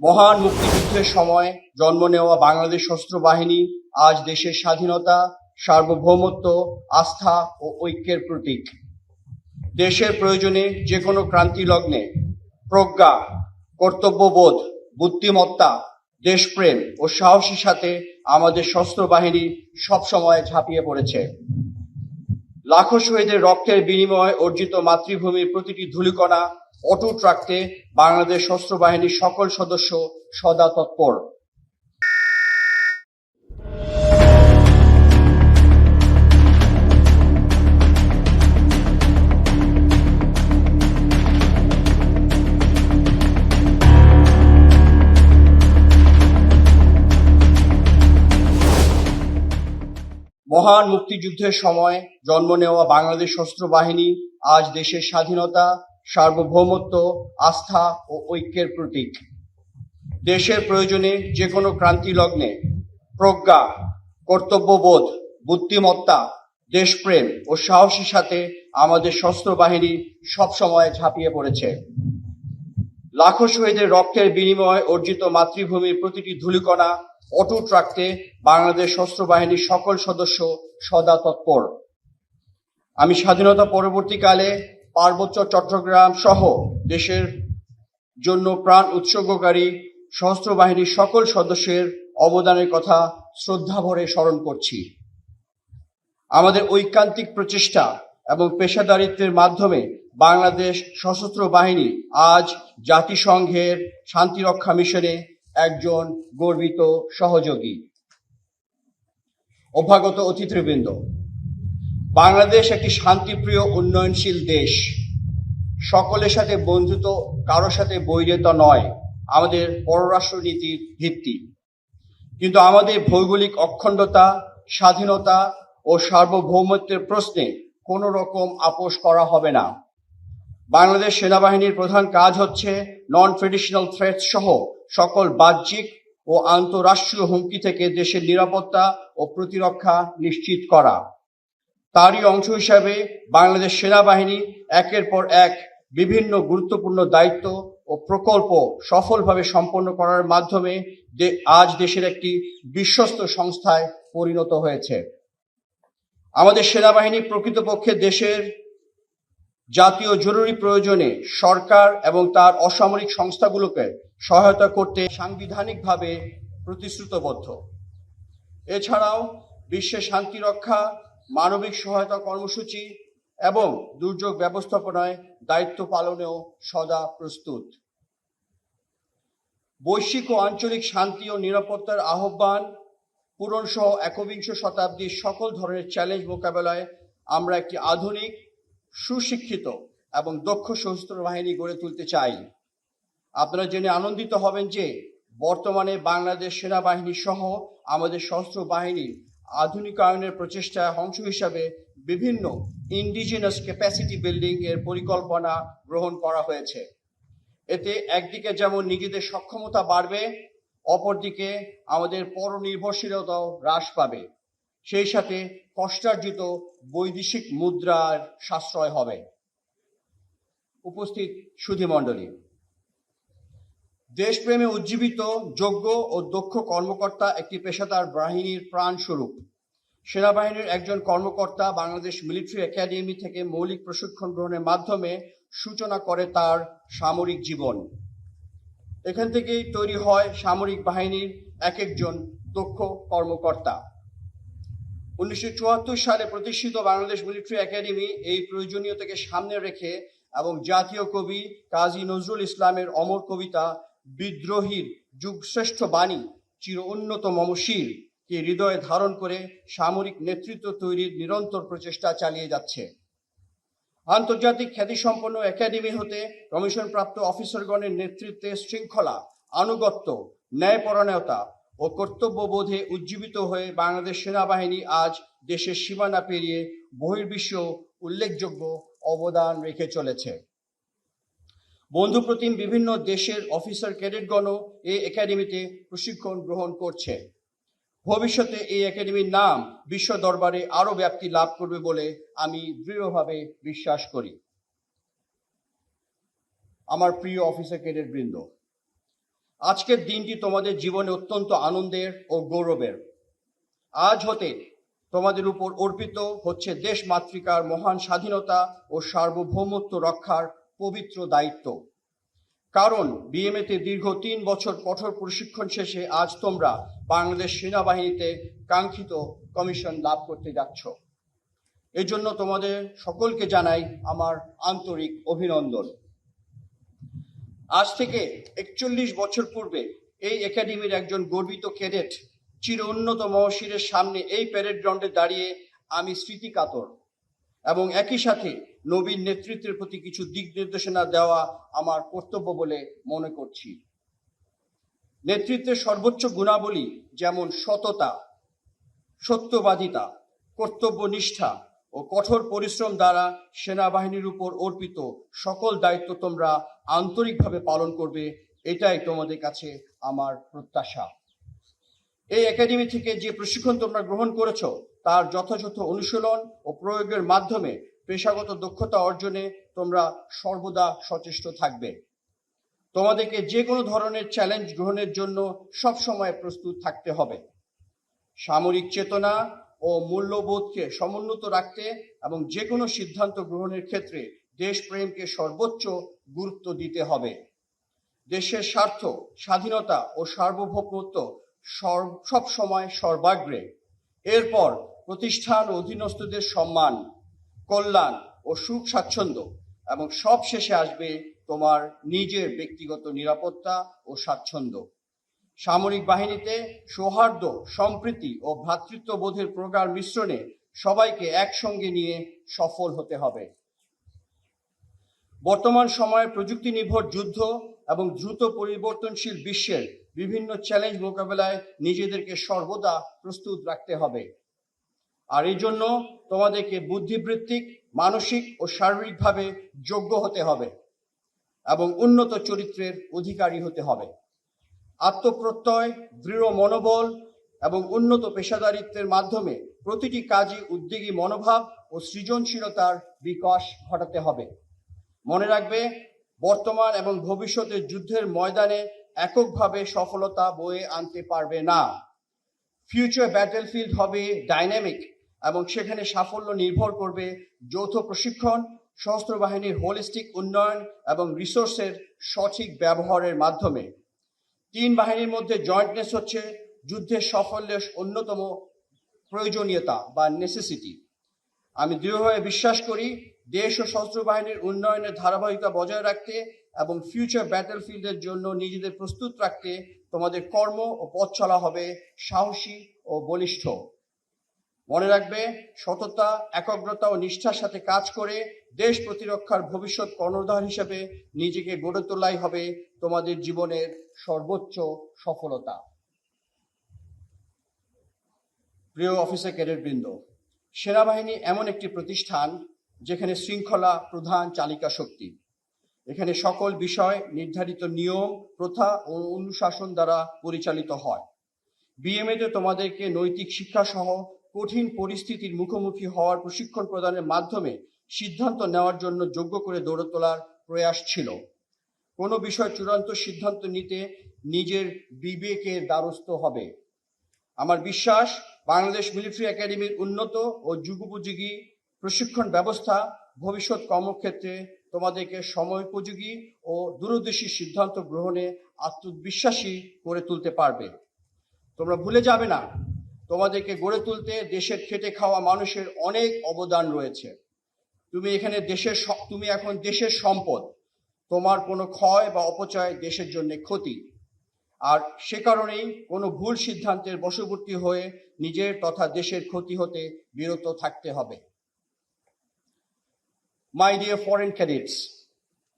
মহান মুক্তিযুদ্ধের সময় জন্ম নেওয়া বাংলাদেশ সশস্ত্র বাহিনী আজ দেশের স্বাধীনতা, সার্বভৌমত্ব, আস্থা ও ঐক্যের প্রতীক। দেশের প্রয়োজনে যে কোনো ক্রান্তি লগ্নে প্রজ্ঞা, কর্তব্যবোধ, বুদ্ধিমত্তা, দেশপ্রেম ও সাহসের সাথে আমাদের সশস্ত্র বাহিনী সবসময় ঝাঁপিয়ে পড়েছে। লাখো শহীদের রক্তের বিনিময়ে অর্জিত মাতৃভূমির প্রতিটি ধূলিকণা অটুট রাখতে বাংলাদেশ সশস্ত্র বাহিনীর সকল সদস্য সদা তৎপর। মহান মুক্তিযুদ্ধের সময় জন্ম নেওয়া বাংলাদেশ সশস্ত্র বাহিনী আজ দেশের স্বাধীনতা সার্বভৌমত্ব, আস্থা ও ঐক্যের প্রতীক। দেশের প্রয়োজনে যে কোনো ক্রান্তি লগ্নে প্রজ্ঞা, কর্তব্যবোধ, বুদ্ধিমত্তা, দেশপ্রেম ও সাহসের সাথে আমাদের সশস্ত্র বাহিনী সবসময় ঝাঁপিয়ে পড়েছে। লাখো শহীদের রক্তের বিনিময়ে অর্জিত মাতৃভূমির প্রতিটি ধূলিকণা অটুট রাখতে বাংলাদেশ সশস্ত্র বাহিনীর সকল সদস্য সদা তৎপর। আমি স্বাধীনতা পরবর্তীকালে পার্বত্য চট্টগ্রাম সহ দেশের জন্য প্রাণ উৎসর্গকারী সশস্ত্র বাহিনীর সকল সদস্যের অবদানের কথা শ্রদ্ধা ভরে স্মরণ করছি। আমাদের ঐকান্তিক প্রচেষ্টা এবং পেশাদারিত্বের মাধ্যমে বাংলাদেশ সশস্ত্র বাহিনী আজ জাতিসংঘের শান্তিরক্ষা মিশনে একজন গর্বিত সহযোগী। অভ্যাগত অতিথিবৃন্দ বাংলাদেশ একটি শান্তিপ্রিয়, উন্নয়নশীল দেশ। সকলের সাথে বন্ধুত্ব, কারোর সাথে বৈরিতা নয়। আমাদের পররাষ্ট্র নীতির ভিত্তি। কিন্তু আমাদের ভৌগোলিক অখণ্ডতা, স্বাধীনতা ও সার্বভৌমত্বের প্রশ্নে কোনো রকম আপোষ করা হবে না। বাংলাদেশ সেনাবাহিনীর প্রধান কাজ হচ্ছে নন ট্রেডিশনাল থ্রেট সহ সকল বাহ্যিক ও আন্তঃরাষ্ট্রীয় হুমকি থেকে দেশের নিরাপত্তা ও প্রতিরক্ষা নিশ্চিত করা। তারই অংশ হিসাবে বাংলাদেশ সেনাবাহিনী একের পর এক বিভিন্ন গুরুত্বপূর্ণ দায়িত্ব ও প্রকল্প সফলভাবে সম্পন্ন করার মাধ্যমে আজ দেশের একটি বিশ্বস্ত সংস্থায় পরিণত হয়েছে। আমাদের সেনাবাহিনী প্রকৃতপক্ষে দেশের জাতীয় জরুরি প্রয়োজনে সরকার এবং তার অসামরিক সংস্থাগুলোকে সহায়তা করতে সাংবিধানিকভাবে প্রতিশ্রুতবদ্ধ। এছাড়াও বিশ্বের শান্তি রক্ষা মানবিক সহায়তা কর্মসূচি এবং দুর্যোগ ব্যবস্থাপনায় দায়িত্ব পালনেও সদা প্রস্তুত। বৈশ্বিক ও আঞ্চলিক শান্তি ও নিরাপত্তার আহ্বান পূরণ সহ একবিংশ শতাব্দীর সকল ধরনের চ্যালেঞ্জ মোকাবেলায় আমরা একটি আধুনিক, সুশিক্ষিত এবং দক্ষ সশস্ত্র বাহিনী গড়ে তুলতে চাই। আপনারা জেনে আনন্দিত হবেন যে বর্তমানে বাংলাদেশ সেনাবাহিনী সহ আমাদের সশস্ত্র বাহিনীর আধুনিকায়নের প্রচেষ্টায় অংশ হিসাবে বিভিন্ন ইন্ডিজিনাস ক্যাপাসিটি বিল্ডিং এর পরিকল্পনা গ্রহণ করা হয়েছে। এতে একদিকে যেমন নিজেদের সক্ষমতা বাড়বে, অপরদিকে আমাদের পরনির্ভরশীলতাও হ্রাস পাবে। সেই সাথে কষ্টার্জিত বৈদেশিক মুদ্রার সাশ্রয় হবে। উপস্থিত সুধীমণ্ডলী দেশপ্রেমে উজ্জীবিত, যোগ্য ও দক্ষ কর্মকর্তা একটি পেশাদার বাহিনীর প্রাণ স্বরূপ সেনাবাহিনীর একজন কর্মকর্তা বাংলাদেশ মিলিটারি একাডেমি থেকে মৌলিক প্রশিক্ষণ গ্রহণের মাধ্যমে সূচনা করে তার সামরিক জীবন। এখান থেকেই তৈরি হয় সামরিক বাহিনীর এক একজন দক্ষ কর্মকর্তা। উনিশশো চুয়াত্তর সালে প্রতিষ্ঠিত বাংলাদেশ মিলিটারি একাডেমি এই প্রয়োজনীয়তাকে সামনে রেখে এবং জাতীয় কবি কাজী নজরুল ইসলামের অমর কবিতা বিদ্রোহীর যুগশ্রেষ্ঠ বাণী, চির উন্নত মমশির কে হৃদয়ে ধারণ করে সামরিক নেতৃত্ব তৈরির নিরন্তর প্রচেষ্টা চালিয়ে যাচ্ছে। আন্তর্জাতিক খ্যাতিসম্পন্ন একাডেমি হতে কমিশনপ্রাপ্ত অফিসারগণের নেতৃত্বে শৃঙ্খলা, আনুগত্য, ন্যায়পরায়ণতা ও কর্তব্যবোধে উজ্জীবিত হয়ে বাংলাদেশ সেনাবাহিনী আজ দেশের সীমানা পেরিয়ে বহির্বিশ্ব উল্লেখযোগ্য অবদান রেখে চলেছে। বন্ধুপ্রতিম বিভিন্ন দেশের অফিসার ক্যাডেটগণও এই একাডেমিতে প্রশিক্ষণ গ্রহণ করছে। ভবিষ্যতে এই একাডেমির নাম বিশ্ব দরবারে আরও ব্যাপ্তি লাভ করবে বলে আমি দৃঢ়ভাবে বিশ্বাস করি। আমার প্রিয় অফিসার ক্যাডেট বৃন্দ আজকের দিনটি তোমাদের জীবনে অত্যন্ত আনন্দের ও গৌরবের। আজ হতে তোমাদের উপর অর্পিত হচ্ছে দেশ মাতৃকার মহান স্বাধীনতা ও সার্বভৌমত্ব রক্ষার পবিত্র দায়িত্ব। কারণ বিএমএতে দীর্ঘ তিন বছর কঠোর প্রশিক্ষণ শেষে আজ তোমরা বাংলাদেশ সেনাবাহিনীতে কাঙ্ক্ষিত কমিশন লাভ করতে যাচ্ছ। এজন্য তোমাদের সকলকে জানাই আমার আন্তরিক অভিনন্দন। আজ থেকে একচল্লিশ বছর পূর্বে এই একাডেমির একজন গর্বিত ক্যাডেট চির উন্নত মহশিরের সামনে এই প্যারেড গ্রাউন্ডে দাঁড়িয়ে আমি স্মৃতিকাতর। এবং একই সাথে নবীন নেতৃত্বের প্রতি কিছু দিক নির্দেশনা দেওয়া আমার কর্তব্য বলে মনে করছি। নেতৃত্বের সর্বোচ্চ গুণাবলী যেমন সততা, সত্যবাদিতা, কর্তব্যনিষ্ঠা ও কঠোর পরিশ্রম দ্বারা সেনাবাহিনীর উপর অর্পিত সকল দায়িত্ব তোমরা আন্তরিকভাবে পালন করবে, এটাই তোমাদের কাছে আমার প্রত্যাশা। এই একাডেমি থেকে যে প্রশিক্ষণ তোমরা গ্রহণ করেছ, তার যথাযথ অনুশীলন ও প্রয়োগের মাধ্যমে পেশাগত দক্ষতা অর্জনে তোমরা সর্বদা সচেষ্ট থাকবে। তোমাদেরকে যে কোনো ধরনের চ্যালেঞ্জ গ্রহণের জন্য সবসময় প্রস্তুত থাকতে হবে। সামরিক চেতনা ও মূল্যবোধকে সমুন্নত রাখতে এবং যে কোনো সিদ্ধান্ত গ্রহণের ক্ষেত্রে দেশপ্রেমকে সর্বোচ্চ গুরুত্ব দিতে হবে। দেশের স্বার্থ, স্বাধীনতা ও সার্বভৌমত্ব সব সময় সর্বাগ্রে। এরপর প্রতিষ্ঠান অধীনস্থদের সম্মান, কল্যাণ ও সুখ স্বাচ্ছন্দ্য এবং সব শেষে আসবে তোমার নিজের ব্যক্তিগত নিরাপত্তা ও স্বাচ্ছন্দ্য। সামরিক বাহিনীতে সৌহার্দ্য, সম্প্রীতি ও ভ্রাতৃত্ববোধের প্রগাঢ় মিশ্রণে সবাইকে একসঙ্গে নিয়ে সফল হতে হবে। বর্তমান সময়ে প্রযুক্তি নির্ভর যুদ্ধ এবং দ্রুত পরিবর্তনশীল বিশ্বের বিভিন্ন চ্যালেঞ্জ মোকাবেলায় নিজেদেরকে সর্বদা প্রস্তুত রাখতে হবে। আর এই জন্য তোমাদেরকে বুদ্ধিবৃত্তিক, মানসিক ও শারীরিকভাবে যোগ্য হতে হবে এবং উন্নত চরিত্রের অধিকারী হতে হবে। আত্মপ্রত্যয়, দৃঢ় মনোবল এবং উন্নত পেশাদারিত্বের মাধ্যমে প্রতিটি কাজে উদ্যোগী মনোভাব ও সৃজনশীলতার বিকাশ ঘটাতে হবে। মনে রাখবে, বর্তমান এবং ভবিষ্যতের যুদ্ধের ময়দানে এককভাবে সফলতা বয়ে আনতে পারবে না। ফিউচার ব্যাটেলফিল্ড হবে ডাইনামিক এবং সেখানে সাফল্য নির্ভর করবে যৌথ প্রশিক্ষণ, সশস্ত্র বাহিনীর হোলিস্টিক উন্নয়ন এবং রিসোর্সের সঠিক ব্যবহারের মাধ্যমে। তিন বাহিনীর মধ্যে জয়েন্টনেস হচ্ছে যুদ্ধের সাফল্যের অন্যতম প্রয়োজনীয়তা বা নেসেসিটি আমি দৃঢ়ভাবে বিশ্বাস করি দেশ ও সশস্ত্র বাহিনীর উন্নয়নের ধারাবাহিকতা বজায় রাখতে এবং ফিউচার ব্যাটেলফিল্ডের জন্য নিজেদের প্রস্তুত রাখতে তোমাদের কর্ম ও পথ চলা হবে সাহসী ও বলিষ্ঠ। মনে রাখবে, সততা, একাগ্রতা ও নিষ্ঠার সাথে কাজ করে দেশ প্রতিরক্ষার ভবিষ্যৎ কর্ণধার হিসেবে নিজেকে গড়ে তোলাই হবে তোমাদের জীবনের সর্বোচ্চ সফলতা। প্রিয় অফিসার ক্যাডেট বৃন্দ সেনাবাহিনী এমন একটি প্রতিষ্ঠান যেখানে শৃঙ্খলা প্রধান চালিকা শক্তি। এখানে সকল বিষয় নির্ধারিত নিয়ম, প্রথা ও অনুশাসন দ্বারা পরিচালিত হয়। বিএমএতে তোমাদেরকে নৈতিক শিক্ষা সহ কঠিন পরিস্থিতির মুখোমুখি হওয়ার প্রশিক্ষণ প্রদানের মাধ্যমে সিদ্ধান্ত নেওয়ার জন্য যোগ্য করে দৌড়ে তোলার প্রয়াস ছিল। কোনো বিষয় চূড়ান্ত সিদ্ধান্ত নিতে নিজের বিবেকের দ্বারস্থ হবে। আমার বিশ্বাস, বাংলাদেশ মিলিটারি একাডেমির উন্নত ও যুগোপযোগী প্রশিক্ষণ ব্যবস্থা ভবিষ্যৎ কর্মক্ষেত্রে তোমাদেরকে সময়োপযোগী ও দূরদর্শী সিদ্ধান্ত গ্রহণে আত্মবিশ্বাসী করে তুলতে পারবে। তোমরা ভুলে যাবে না, তোমাদেরকে গড়ে তুলতে দেশের খেটে খাওয়া মানুষের অনেক অবদান রয়েছে। তুমি এখানে দেশের তুমি এখন দেশের সম্পদ, তোমার কোনো ক্ষয় বা অপচয় দেশের জন্য ক্ষতি। আর সে কারণেই কোনো ভুল সিদ্ধান্তের বশবর্তী হয়ে নিজের তথা দেশের ক্ষতি হতে বিরত থাকতে হবে। My dear foreign cadets,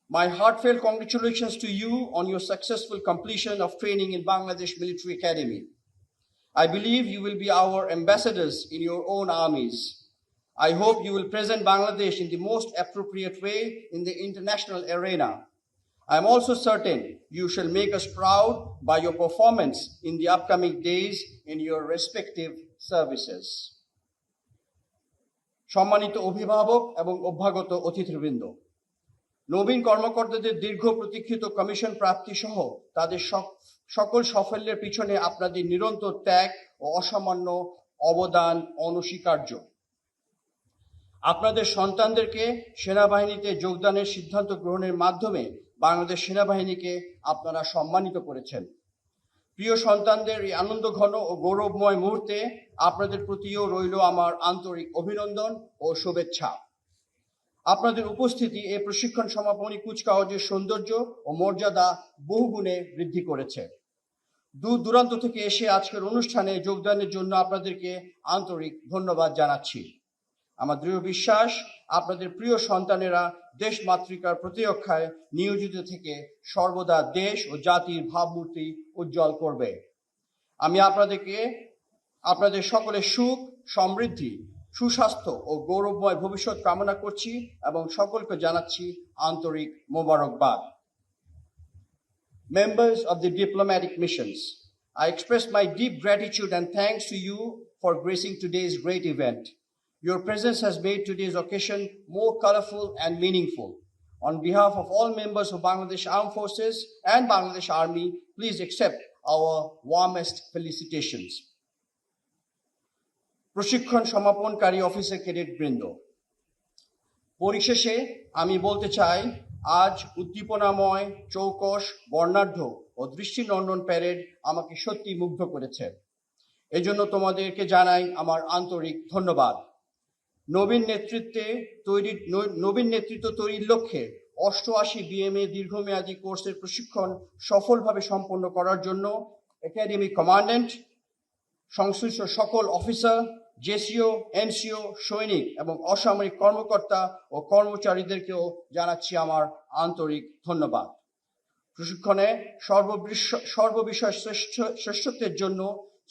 my heartfelt congratulations to you on your successful completion of training in Bangladesh Military Academy. I believe you will be our ambassadors in your own armies. I hope you will present Bangladesh in the most appropriate way in the international arena. I am also certain you shall make us proud by your performance in the upcoming days in your respective services. সম্মানিত অভিভাবক এবং অভ্যাগত অতিথিবৃন্দ, নবীন কর্মকর্তাদের দীর্ঘ প্রতীক্ষিত commission প্রাপ্তি সহ তাদের সক- সকল সাফল্যের পিছনে আপনাদের নিরন্তর ত্যাগ ও অসামান্য অবদান অনস্বীকার্য। আপনাদের সন্তানদেরকে সেনাবাহিনীতে যোগদানের সিদ্ধান্ত গ্রহণের মাধ্যমে বাংলাদেশ সেনাবাহিনীকে আপনারা সম্মানিত করেছেন। প্রিয় সন্তানদের এই আনন্দ ঘন ও গৌরবময় মুহূর্তে আপনাদের প্রতিও রইল আমার আন্তরিক অভিনন্দন ও শুভেচ্ছা। আপনাদের উপস্থিতি এই প্রশিক্ষণ সমাপনী কুচকাওয়াজের সৌন্দর্য ও মর্যাদা বহুগুণে বৃদ্ধি করেছে। দূর দূরান্ত থেকে এসে আজকের অনুষ্ঠানে যোগদানের জন্য আপনাদেরকে আন্তরিক ধন্যবাদ জানাচ্ছি। আমার দৃঢ় বিশ্বাস, আপনাদের প্রিয় সন্তানেরা দেশ মাতৃকার প্রতিরক্ষায় নিয়োজিত থেকে সর্বদা দেশ ও জাতির ভাবমূর্তি উজ্জ্বল করবে আমি আপনাদেরকে আপনাদের সকলের সুখ সমৃদ্ধি সুস্বাস্থ্য ও গৌরবময় ভবিষ্যৎ কামনা করছি এবং সকলকে জানাচ্ছি আন্তরিক মোবারকবাদ Members of the diplomatic missions, I express my deep gratitude and thanks to you for gracing today's great event. Your presence has made today's occasion more colorful and meaningful. On behalf of all members of Bangladesh Armed Forces and Bangladesh Army, please accept our warmest felicitations. প্রশিক্ষণ সমাপনকারী officer cadet বৃন্দ পরিশেষে আমি বলতে চাই আজ উদ্দীপনাময় চৌকস বর্ণাঢ্য ও দৃষ্টিনন্দন parade আমাকে সত্যি মুগ্ধ করেছে এজন্য তোমাদেরকে জানাই আমার আন্তরিক ধন্যবাদ নবীন নেতৃত্বে তৈরি ন- নবীন নেতৃত্ব তৈরির লক্ষ্যে অষ্টআশি বিএমএ দীর্ঘমেয়াদী কোর্সের প্রশিক্ষণ সফলভাবে সম্পন্ন করার জন্য একাডেমি কমান্ড্যান্ট সংশ্লিষ্ট সকল অফিসার, জেসিও, এনসিও, সৈনিক এবং অসামরিক কর্মকর্তা ও কর্মচারীদেরকেও জানাচ্ছি আমার আন্তরিক ধন্যবাদ। প্রশিক্ষণে সর্ববিষয় শ্রেষ্ঠ, শ্রেষ্ঠত্বের জন্য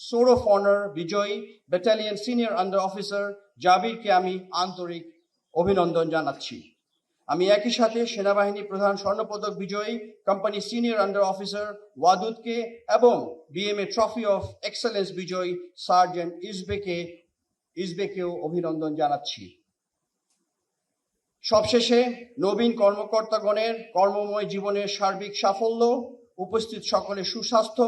সোর অফ অনার বিজয়ী ব্যাটালিয়ন সিনিয়র আন্ডার অফিসার জাবিরকে আমি আন্তরিক অভিনন্দন জানাচ্ছি। আমি একই সাথে সেনাবাহিনী প্রধান স্বর্ণপদক বিজয়ী কোম্পানি সিনিয়র আন্ডার অফিসার ওয়াদুদকে এবং বিএমএ ট্রফি অফ এক্সেলেন্স বিজয়ী সার্জেন্ট ইসবেকে ইসবেকেও অভিনন্দন জানাচ্ছি। সবশেষে নবীন কর্মকর্তাগণের কর্মময় জীবনের সার্বিক সাফল্য, উপস্থিত সকলের সুস্বাস্থ্য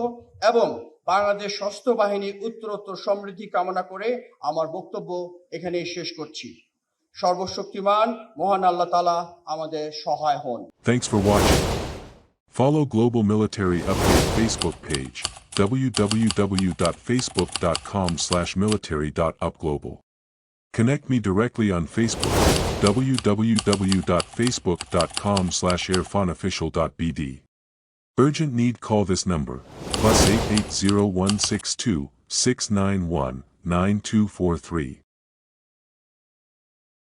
এবং বাংলাদেশ স্বাস্থ্য বাহিনী উত্তরোত্তর সমৃদ্ধি কামনা করে আমার বক্তব্য এখানে শেষ করছি। সর্বশক্তিমান, মহান আল্লাহ তালা আমাদের সহায় হন। Thanks for watching follow global military update Facebook page www.facebook.com/military.upglobal connect me directly on facebook www.facebook.com/airfonofficial.bd slash Urgent need call this number plus 880162 691 9243.